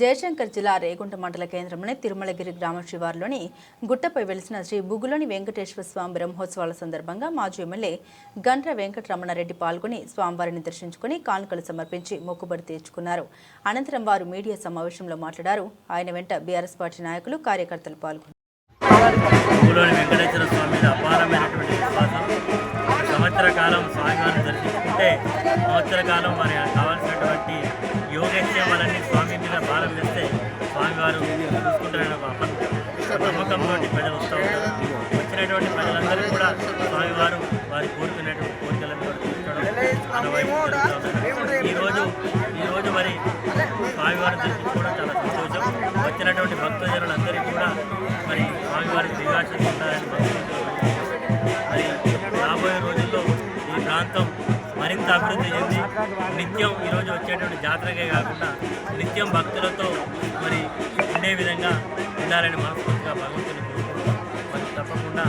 జయశంకర్ జిల్లా రేగుంట మండల కేంద్రంలోని తిరుమలగిరి గ్రామ శివారులోని గుట్టపై వెలిసిన శ్రీ బుగులోని వెంకటేశ్వర స్వామి బ్రహ్మోత్సవాల సందర్భంగా మాజీ ఎమ్మెల్యే గండ్ర వెంకటరమణారెడ్డి పాల్గొని స్వామివారిని దర్శించుకుని కానుకలు సమర్పించి మొక్కుబడి తీర్చుకున్నారు. అనంతరం వారు మీడియా సమావేశంలో మాట్లాడారు. ఆయన వెంట బీఆర్ఎస్ పార్టీ నాయకులు కార్యకర్తలు పాల్గొన్నారు. వెంకటేశ్వర స్వామి అపారమైనటువంటి విశ్వాసం. సంవత్సర కాలం స్వామివారిని దర్శించుకుంటే సంవత్సర కాలం కావాల్సినటువంటి గారు చూసుకుంటారని ఒక అప- నమ్మకంతో ప్రజలు వస్తూ ఉంటారు. వచ్చినటువంటి ప్రజలందరూ కూడా స్వామివారు వారి కోరుకునేటువంటి కోరికలను తీర్చడం ఈరోజు ఈరోజు మరి స్వామివారిని దర్శించుకోవడం చాలా సంతోషం. వచ్చినటువంటి భక్తజనులందరికీ కూడా మరి స్వామివారికి దిగాశలు ఉండాలని భక్తులు మరి రాబోయే రోజుల్లో ఈ ప్రాంతం మరింత అభివృద్ధి చెంది నిత్యం ఈరోజు వచ్చేటువంటి జాతరకే కాకుండా నిత్యం భక్తులతో మరి ఉండే విధంగా ఉండాలని మనస్ఫూర్తిగా భగవంతుని కోరుకుంటున్నాం. మరి తప్పకుండా